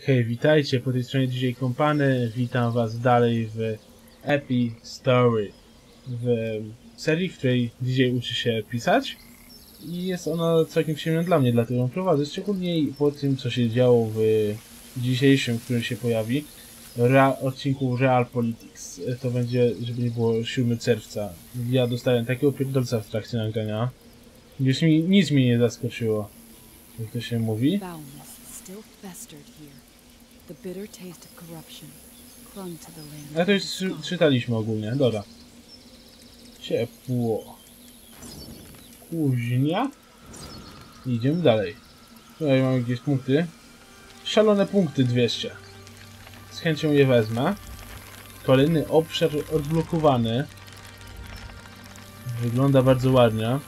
Hej, witajcie, po tej stronie DJ Kompany. Witam was dalej w Epi Story. W serii, w której DJ uczy się pisać. I jest ona całkiem przyjemna dla mnie, dlatego ją prowadzę. Szczególnie po tym, co się działo w dzisiejszym, który się pojawi. Odcinku Real Politics. To będzie, żeby nie było 7 czerwca. Ja dostałem takiego pierdolca w trakcie nagrania. Już mi, nic mnie nie zaskoczyło. Jak to się mówi. Still here. To the land. A to już czy, czytaliśmy ogólnie, dobra. Ciepło. Kuźnia. Idziemy dalej. Tutaj mamy jakieś punkty. Szalone punkty 200. Z chęcią je wezmę. Kolejny obszar odblokowany. Wygląda bardzo ładnie.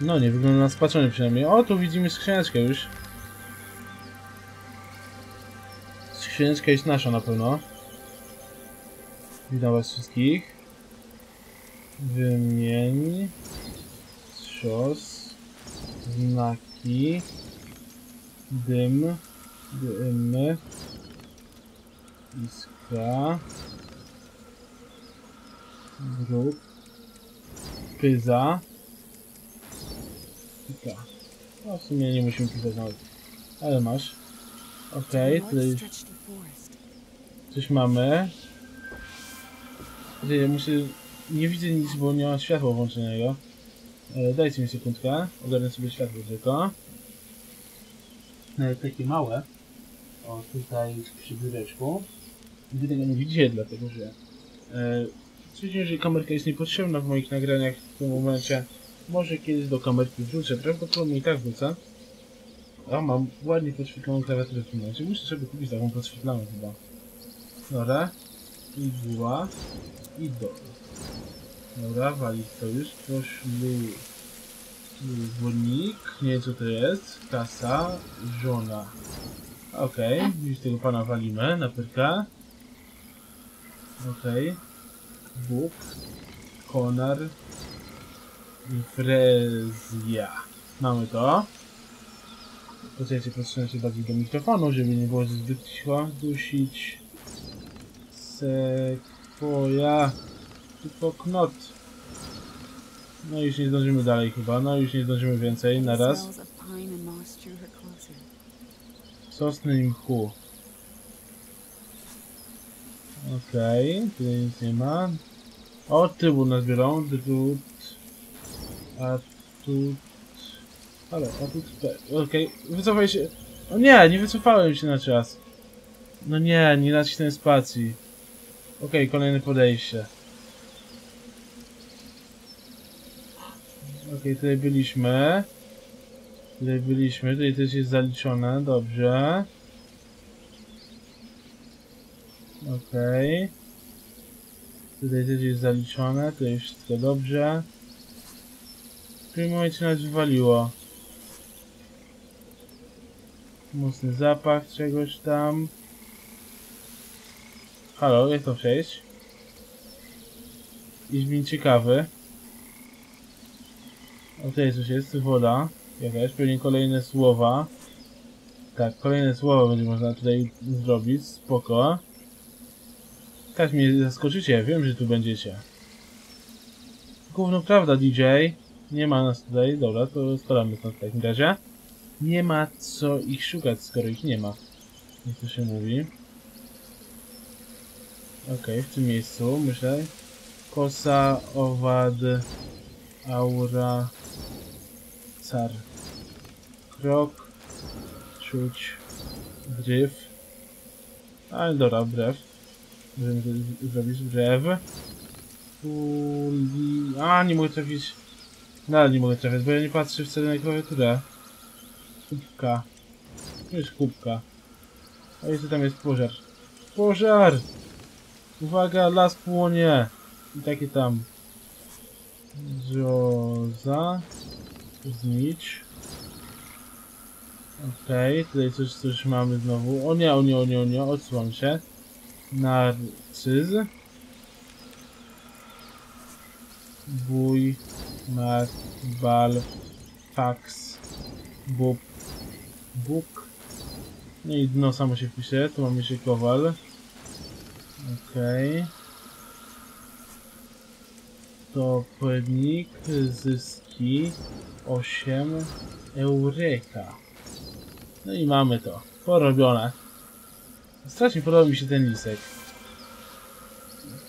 No, nie wygląda na spaczony przynajmniej. O, tu widzimy skrzyneczkę już. Skrzyneczka jest nasza na pewno. Witam was wszystkich. Wymień. Strzos. Znaki. Dym. Dymy. Iskra. Wróg. Pyza. Pika. No w sumie nie musimy pisać nawet. Ale masz. Okej, North tutaj coś mamy. Ja muszę... Nie widzę nic, bo nie ma światła włączonego. E, dajcie mi sekundkę. Ogarnę sobie światło tylko. Nawet takie małe. O, tutaj przy biureczku. Wy tego nie widzicie, dlatego że... E, stwierdziłem, że kamerka jest niepotrzebna w moich nagraniach w tym momencie. Może kiedyś do kamerki wrzucę. Prawdopodobnie i tak wrzucę. A, mam ładnie podświetloną klawiaturę w momencie. Muszę sobie kupić taką podświetlaną chyba. Dobra. I była. I do. Dobra, walić to już. Poszły. Dzwonnik. Nie wiem co to jest. Kasa. Żona. Okej. Okay. Już tego pana walimy. Na pyrka. Okej. Okay. Bóg. Konar. Frezja. Mamy to. Poczekajcie, postrzelam się bardziej do mikrofonu, żeby nie było zbyt cicho. Dusić. Sequoia. Tylko knot. No już nie zdążymy dalej chyba. No już nie zdążymy więcej. Na raz. Sosny i mchu. Okej, okay, tutaj nic nie ma. O, tyłu nas biorą. Drut. A tu... Ale, a tu... Okej, okay. wycofaj się. O nie, nie wycofałem się na czas. No nie, nie nacisnąłem spacji. Okej, okay, kolejne podejście. Okej, okay, tutaj byliśmy. Tutaj byliśmy, tutaj też jest zaliczone, dobrze. Okej. Okay. Tutaj też jest zaliczone, tutaj wszystko dobrze. Którym momencie nas wywaliło. Mocny zapach czegoś tam. Halo, jak to przejść? Izmin ciekawy. O tutaj coś jest, woda. Jakaś, pewnie kolejne słowa. Tak, kolejne słowa będzie można tutaj zrobić, spoko. Tak mnie zaskoczycie, wiem, że tu będziecie. Główną prawda, DJ. Nie ma nas tutaj, dobra, to skolamy stąd w takim razie. Nie ma co ich szukać, skoro ich nie ma. Jak to się mówi. Okej, okay, w tym miejscu, myślę. Kosa, owad, aura, car. Krok, czuć, gryf. Ale dobra, brew. Możemy zrobić brew. Puli... A, nie mogę trafić. Nadal nie mogę trafić, bo ja nie patrzę wcale na klawiaturę. Kubka. Jest kubka. A jeszcze tam jest pożar. Pożar! Uwaga, las płonie! I takie tam. Zoza. Znicz. Okej, okay, tutaj coś, coś mamy znowu. O nie, o nie, o nie, o nie, odsuwam się. Narcyz. Bój. Mat. Bal. Fax. Bób. Bóg. No i dno samo się wpisze. Tu mamy jeszcze kowal. Okej. Topnik, zyski 8, Eureka. No i mamy to. Porobione. Strasznie podoba mi się ten lisek.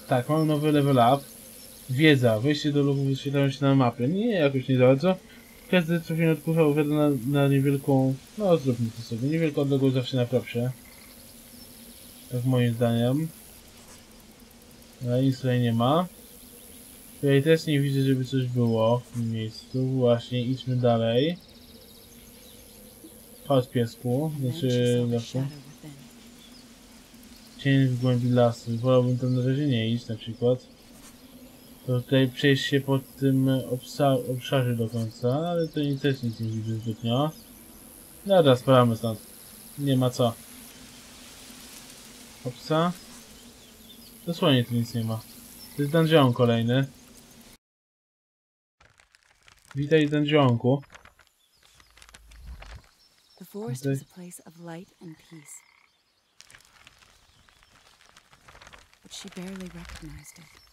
Tak, mamy nowy level up. Wiedza, wejście do logu wyświetlają się na mapie. Nie, jakoś nie za bardzo. Każdy trafienie odpływa uwiada na, na niewielką... No, zróbmy to sobie. Niewielką odległość zawsze na propsie. Tak moim zdaniem. Ale nic tutaj nie ma. Tutaj też nie widzę, żeby coś było w tym miejscu. Właśnie, idźmy dalej. Chodź piesku, znaczy lasu. Cień w głębi lasu. Wolałbym tam na razie nie iść na przykład. To tutaj przejść się po tym obszarze do końca, ale to nic też nic nie widzę zbytnio. Dobra, spadamy stąd. Nie ma co. Opsa. Dosłownie tu nic nie ma. To jest dungeon kolejny. Witaj dungeonku. The forest Okay. was a place of light and peace. But she barely recognized it.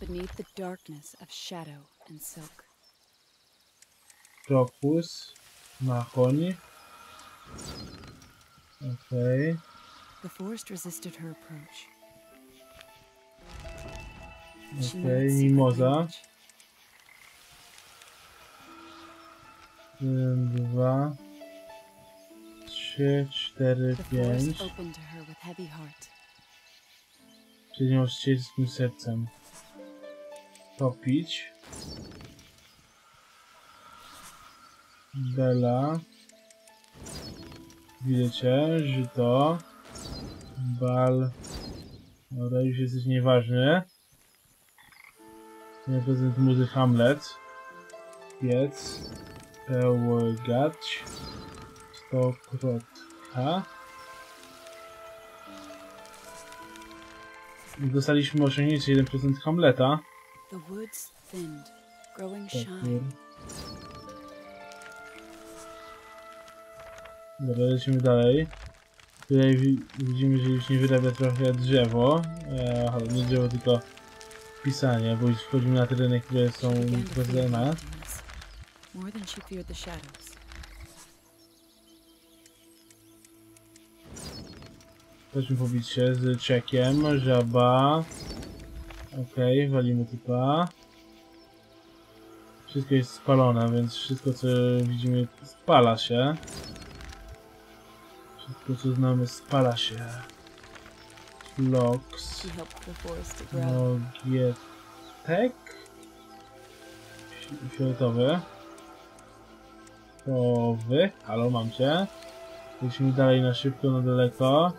Beneath the darkness of shadow and silk. Krokus. Mahoni. Okej. The forest resisted her approach. Secret mimoza. dwa, trzy, cztery, pięć. forest opened to her with heavy heart. Przed nią z cielskim sercem. Topić. Bela. Widzicie, żyto. Bal. Dobra, już jesteś nieważny. Prezent muzy Hamlet. Piec. Pełgać. Stokrotka. Dostaliśmy osiągnięcie 1% Hamleta. The woods thinned, growing Tak, shine. Dobra, lecimy dalej. Tutaj wi widzimy, że już nie wyrabia trochę drzewo. E, ale nie drzewo, tylko pisanie, bo już wchodzimy na tereny, które są bezlane. emptiness, more than she feared the shadows. Z czekiem, żaba. Okej, walimy typa. Wszystko jest spalone, więc wszystko co widzimy spala się. Wszystko co znamy spala się. To grow. Nogietek. Fi- Fioletowy. Towy. Halo, mam cię. Lecimy dalej na szybko, na daleko.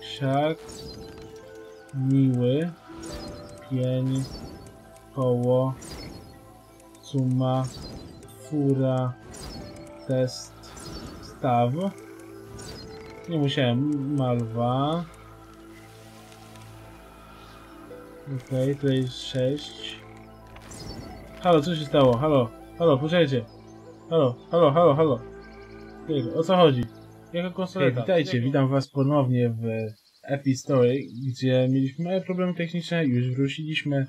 Krzak. Miły. Pień. Koło. Suma. Fura. Test. Staw. Nie musiałem. Malwa. Okej, tutaj jest 6. Halo, co się stało? Halo, halo, poczekajcie. Halo, halo, halo, halo. O co chodzi? Jaka konsoleta? witajcie, witam was ponownie w Epi Story, gdzie mieliśmy małe problemy techniczne, już wróciliśmy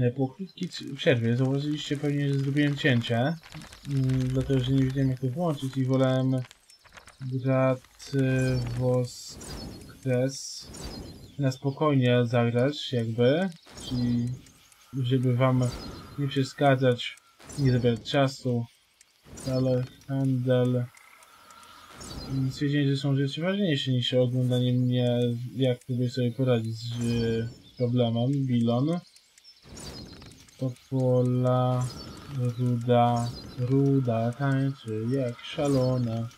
e, po krótkiej przerwie. Zauważyliście pewnie, że zrobiłem cięcie, mm, dlatego, że nie wiedziałem jak to włączyć i wolałem Brat y, Voskres na spokojnie zagrać, jakby, czyli żeby wam nie przeszkadzać, nie zabierać czasu, ale handel. Stwierdziłem, że są rzeczy ważniejsze niż oglądanie mnie, jak próbuję sobie poradzić z y, problemem. Bilon. Topola, ruda, ruda tańczy jak szalona.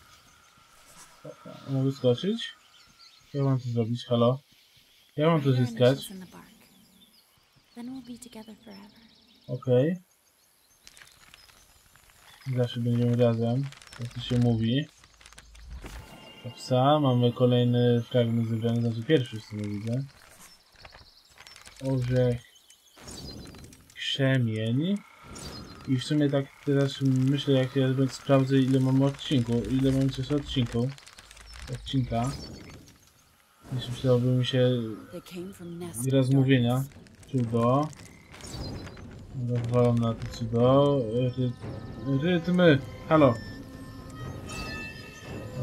Mogę skoczyć? Jak mam to zrobić? Halo? Jak mam to zyskać? Okej. Zawsze będziemy razem, jak to się mówi. Psa, mamy kolejny fragment zebrany, znaczy pierwszy w sumie widzę. Orzech krzemień. I w sumie tak teraz myślę, jak ja sprawdzę ile mamy odcinku, ile mamy czasu odcinku. Odcinka. Jeśli przydałoby mi się gra darkness. Cudo. Rozwalam na to cudo. Ry rytmy. Halo.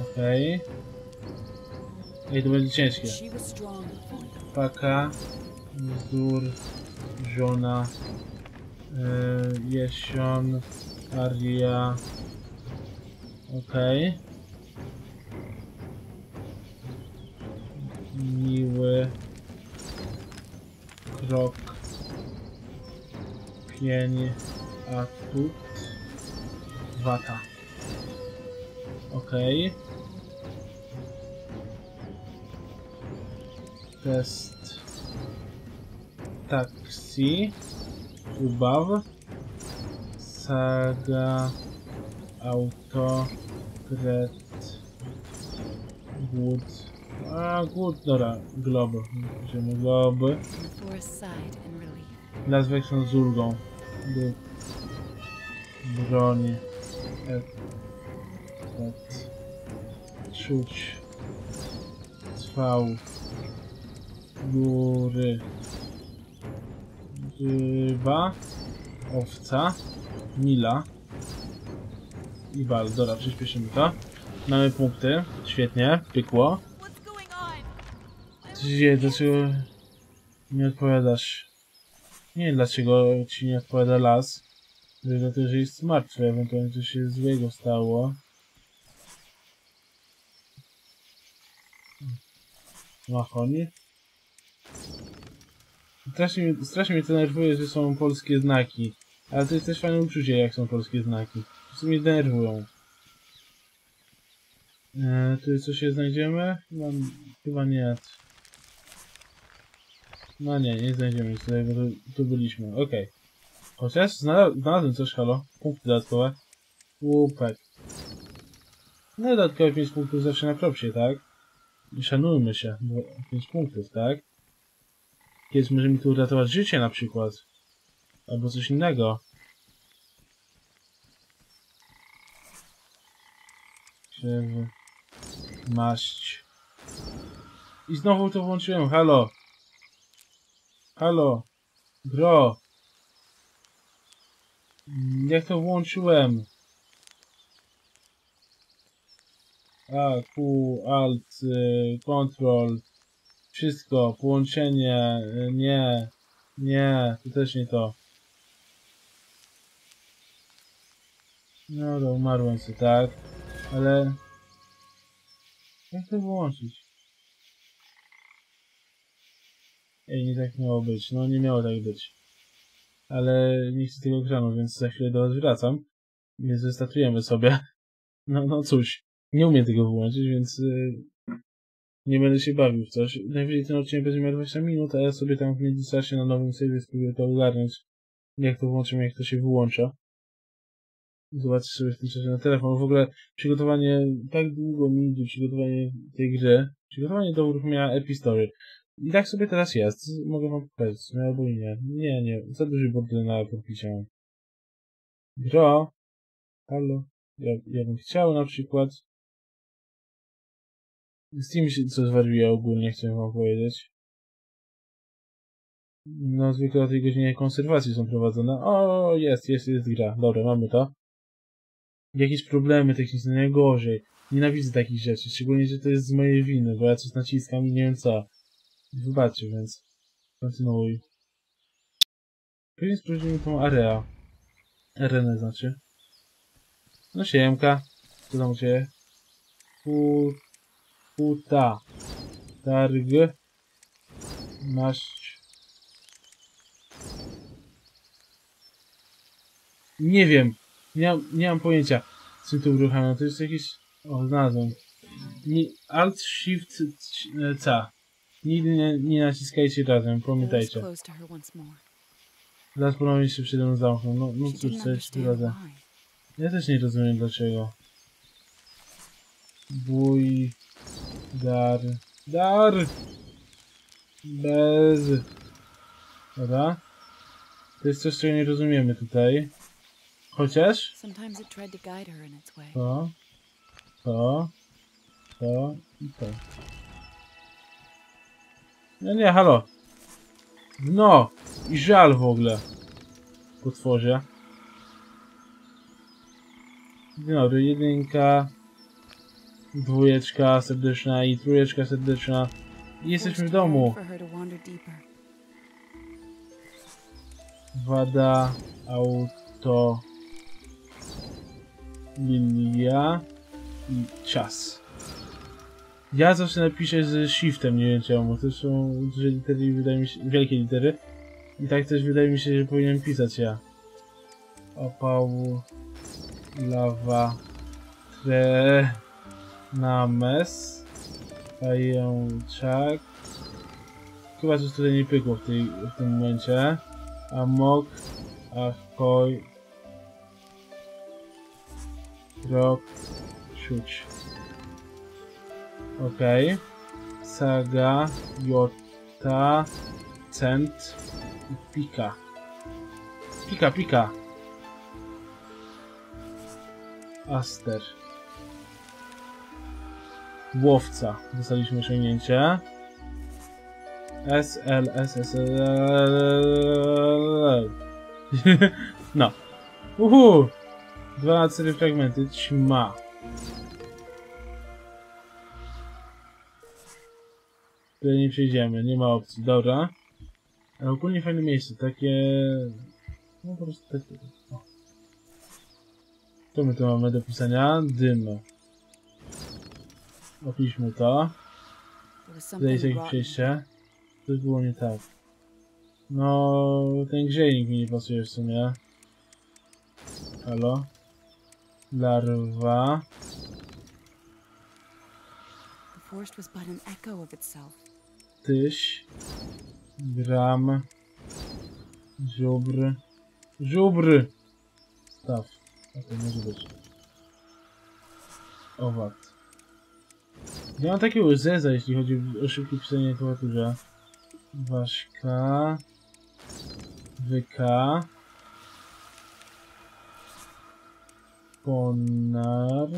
Okej. Ej, to będzie ciężkie. Paka. Wzór. Żona. Yy, jesion. Aria. Okej. Miły. Krok. Pień. Atut. Wata. Okej. Test. Taksi. Ubaw. Saga. Auto. Kret. Głód. A, głód, dobra. Glob. Piszemy glob. Las Vegas z ulgą. Broń. Czuć. Trwał. Góry. Ryba. Owca. Mila. I bal. Dobra, przyspieszymy to. Mamy punkty. Świetnie. Pykło. Co się dzieje? Dlaczego nie odpowiadasz? Nie wiem dlaczego ci nie odpowiada las. Dlatego, że jest martwy, ewentualnie coś się złego stało. Machoni? Strasznie, strasznie mnie to denerwuje, że są polskie znaki. Ale to jest też fajne uczucie, jak są polskie znaki. Po mnie denerwują. E, tu coś się znajdziemy? No, chyba nie. No nie, nie znajdziemy nic tutaj, bo tu, tu byliśmy. Okej. Chociaż znalazłem, znalazłem coś, halo. Punkty dodatkowe. Łupek. No dodatkowe 5 punktów zawsze na propsie, tak? Szanujmy się, bo 5 punktów, tak? Kiedyś może mi tu uratować życie na przykład. Albo coś innego. Krzewy. Maść. I znowu to włączyłem, halo. Halo. Bro. Jak to włączyłem? A, Q, Alt, y, Control. Wszystko. Połączenie. y, Nie. Nie. To też nie to. No to umarłem sobie, tak? Ale... Jak to wyłączyć? Ej, nie tak miało być. No nie miało tak być. Ale nie chcę tego ekranu, więc za chwilę do was wracam. Więc zestatujemy sobie. No, no cóż. Nie umiem tego wyłączyć, więc y, nie będę się bawił w coś. Najwyżej ten odcinek będzie miał 20 minut, a ja sobie tam w międzyczasie na nowym serwie spróbuję to ogarnąć. Jak to włączymy, jak to się wyłącza. Zobaczę sobie w tym czasie na telefon. W ogóle przygotowanie, tak długo mi idzie przygotowanie tej gry. Przygotowanie do uruchomienia Epistory. I tak sobie teraz jest. Mogę wam w sumie albo nie. Nie, nie. Za duży bordel na podpisie. Gro. Halo. Ja, ja bym chciał na przykład. Steam się co zwariuje ogólnie, chcę wam powiedzieć. No, zwykle o tej godzinie konserwacji są prowadzone. O, jest, jest, jest gra. Dobra, mamy to. Jakieś problemy techniczne, najgorzej. Nienawidzę takich rzeczy, szczególnie, że to jest z mojej winy, bo ja coś naciskam i nie wiem co. Wybaczcie, więc kontynuuj. Później sprawdzimy tą area. Arenę znaczy. No siemka. Co tam u ciebie? Puta. Targ. Masz... Nie wiem. Nie mam, nie mam pojęcia, co tu uruchamia. To jest jakiś... O, znalazłem. Nie, Alt Shift C-. Nigdy nie, nie naciskajcie razem, pamiętajcie. Zaraz ponownie się przede mną zamkną. No, no cóż, coś tu radzę. Ja też nie rozumiem dlaczego. Bój. Dar. Dar! Bez. Dobra. To jest coś, czego nie rozumiemy tutaj. Chociaż to to, to, i to. No nie, halo. No! I żal w ogóle. Potworze. Dobry, jedynka, dwójeczka serdeczna i trójeczka serdeczna. I jesteśmy w domu. Wada, auto, linia i czas. Ja zawsze napiszę z shiftem, nie wiem czemu. To są duże litery wydaje mi się, wielkie litery. I tak też wydaje mi się, że powinienem pisać ja. Opał, lawa, tre, names, pajączak. Chyba coś tutaj nie pykło w, tej, w tym momencie. Amok, Ahoj, Rok, Siuć. Okej. Saga, Jota, Cent Pika. Pika, Pika. Aster. Łowca. Dostaliśmy osiągnięcie. S, L, S, S, L, L. No. Uhu! Dwa na fragmenty. Ćma. Tutaj nie przejdziemy, nie ma opcji. Dobra. Ale ogólnie fajne miejsce, takie... No po prostu takie... O. Co my tu mamy do pisania? Dym. Opiszmy to. Tutaj jest jakieś przejście. To było nie tak. No, ten grzejnik mi nie pasuje w sumie. Halo? Larwa. Tyś. Gram. Żubr. Żubr! Staw. A to może być. Owad. Ja mam takie łzeza, jeśli chodzi o szybkie pisanie na klawiaturze. Ważka. Wyka. Ponar.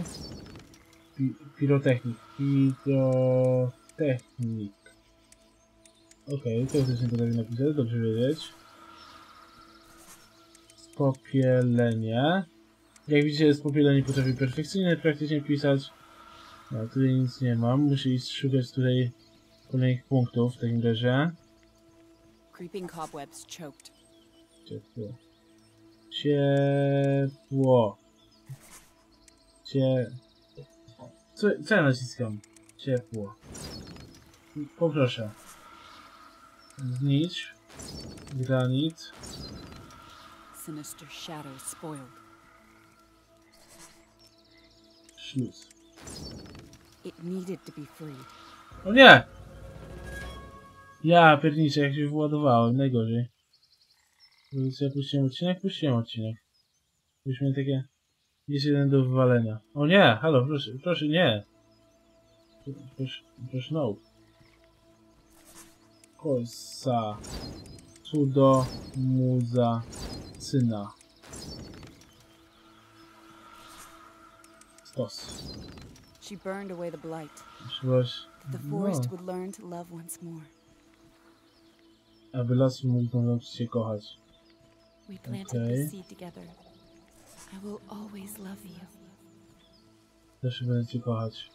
Pi pirotechnik. Pirotechnik. Okej, to też nie potrafię napisać, dobrze wiedzieć. Spopielenie. Jak widzicie, spopielenie potrafię perfekcyjnie praktycznie pisać. No, tutaj nic nie mam. Muszę iść szukać tutaj kolejnych punktów w takim razie. Creeping cobwebs choked. Ciepło. Ciepło. Cie... Co, co ja naciskam? Ciepło. Poproszę. Znicz. Granit. Sinister shadows spoiled. Śluz. O nie! Ja pierniczę, jak się wyładowałem, najgorzej. Więc ja puściłem odcinek, puściłem odcinek. Miałem takie... Jest jeden do wywalenia. O nie! Halo, proszę, proszę, nie! Proszę, proszę, no. Kosa. Cudo, muza, syna. Stos. She burned away the blight. That the No. forest would learn to love once more. Aby las mógł nauczyć się kochać. We planted Okay. this seed together. I will always love you. Też będę cię kochać.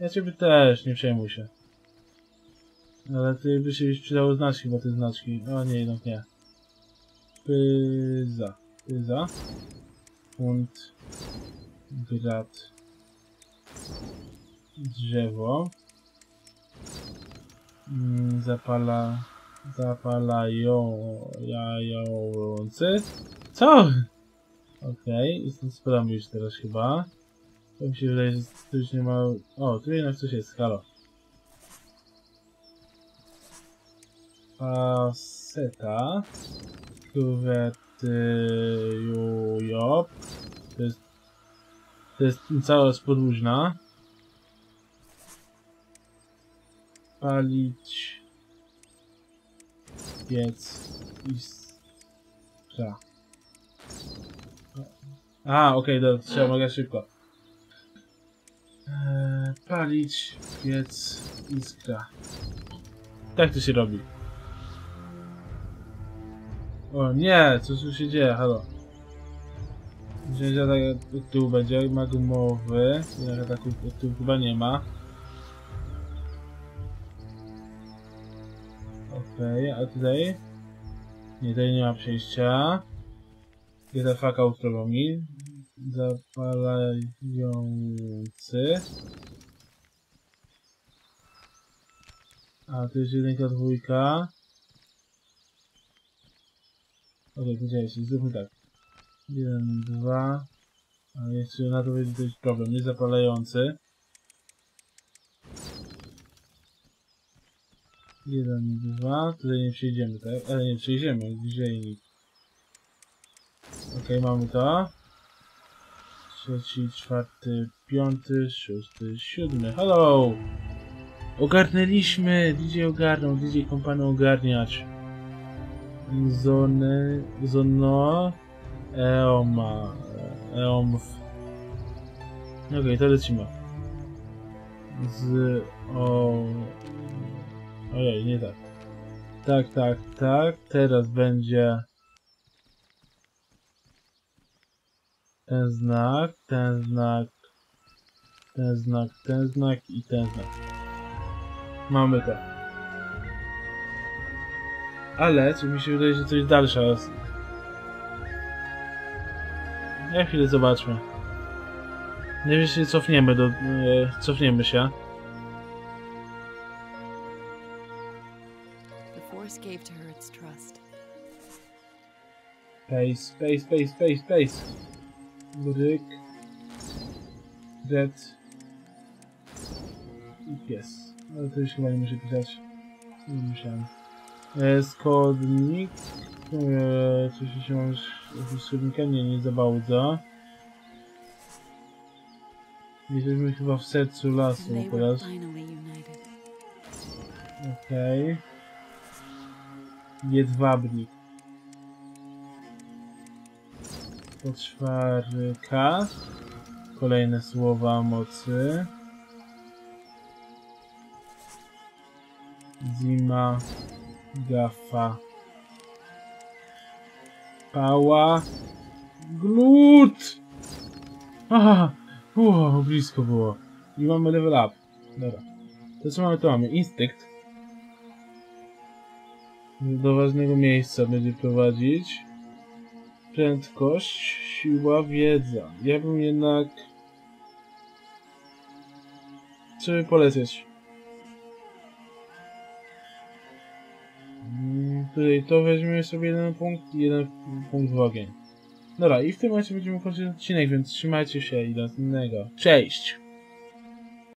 Ja ciebie też, nie przejmuj się. Ale ty by się już przydało znaczki, bo te znaczki. O nie, jednak nie. Pyza. Pyza. Punt. Grat. Drzewo. Mm, Zapala... Zapalający. Co? Okej, jestem sprawny już teraz chyba. To mi się wydaje, że tu już nie ma... O, tu jednak coś jest, halo. Paseta. Kuwety... Jujop. To jest... To jest cała spodłużna. Palić... Piec... Iskra. A, okej, okay, trzeba mega szybko. Eee, palić, piec, iskra. Tak to się robi. O nie, co tu się dzieje, halo. Wziąć atak od będzie, ma gumowy, jednak ataku tyłu chyba nie ma. Okej, a tutaj? Nie, tutaj nie ma przejścia. Get the fuck out mi. Zapalający. A, tu jest jedynka, dwójka. Okej, poczekajcie, zróbmy tak. Jeden, dwa. A jeszcze na to będzie problem. Nie zapalający. Jeden, dwa. Tutaj nie przejdziemy, tak? Ale nie przejdziemy, bliżej Okej, mamy to. Trzeci, czwarty, piąty, szósty, siódmy. Hello! Ogarnęliśmy! DJ ogarnął, DJ kompany ogarniać. Zony, zono, eoma, eomf. Okej, to lecimy. Z, o... Ojej, nie tak. Tak, tak, tak. Teraz będzie... ten znak, ten znak, ten znak, ten znak i ten znak. Mamy to. Ale, czy mi się wydaje, że coś dalsza jest. Ja chwilę zobaczmy. Najwyżej cofniemy do... E, cofniemy się. Force gave to her its trust. Space, space, space, space, space. Bryk. Red. I pies. Ale to już chyba nie muszę pisać. Nie musiałem. E, skodnik. E, coś się mam jakiegoś skodnika? Nie, nie za bardzo. Jesteśmy chyba w sercu lasu teraz. finally united. Jedwabnik. Poczwarka. Kolejne słowa mocy. Zima. Gafa. Pała. Glut! Aha! Uuu, blisko było. I mamy level up. Dobra. To co mamy tu? Mamy instynkt. Do ważnego miejsca będzie prowadzić. Prędkość, siła, wiedza. Ja bym jednak... Co by polecieć? Mm, Tutaj to weźmiemy sobie jeden punkt i jeden punkt w ogień. Dobra, i w tym momencie będziemy kończyć odcinek, więc trzymajcie się i do następnego. Cześć!